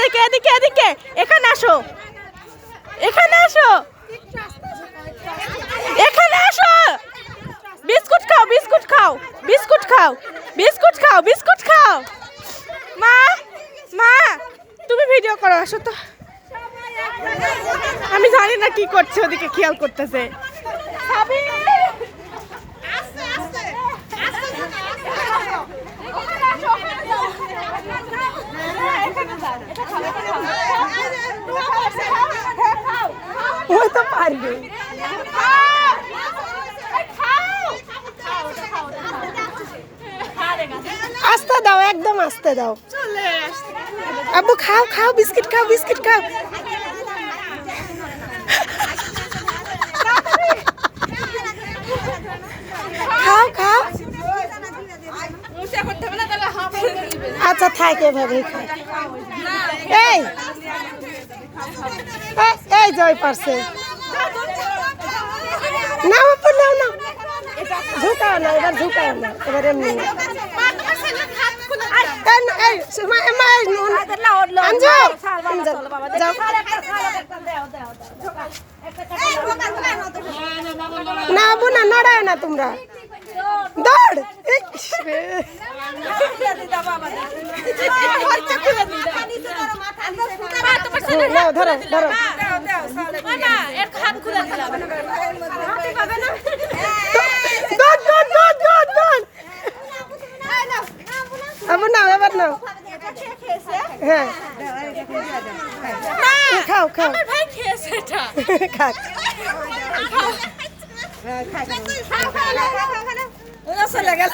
এদিকে এদিকে এদিকে। এখানে আসো। এখানে আসো। এখানে আসো। বিস্কুট খাও বিস্কুট খাও বিস্কুট খাও বিস্কুট খাও বিস্কুট খাও। মা মা, তুমি ভিডিও করো, আসো তো। আমি জানি না কি করছে, ওদিকে খেয়াল করতেছে। ওই তো পারবে আস্তে দাও একদম আস্তে দাও আব্বু খাও খাও বিস্কিট খাও বিস্কিট খাও খাও খাও আচ্ছা থাকে এভাবেই খাও এই। এই, জয় পারছে। না আপু নাও না ঝুঁকাও না এবার ঝুঁকাও না এবার এমনি। না। নড়ায় না তোমরা। দৌড়। ইস রে। হুম, নাও ধরো। ধরো দৌড় দৌড় দৌড় দৌড় দৌড় নাও এবার নাও। হ্যাঁ। খাও খাও। ভাই খেয়েছে এটা। খাক। চলে গেল।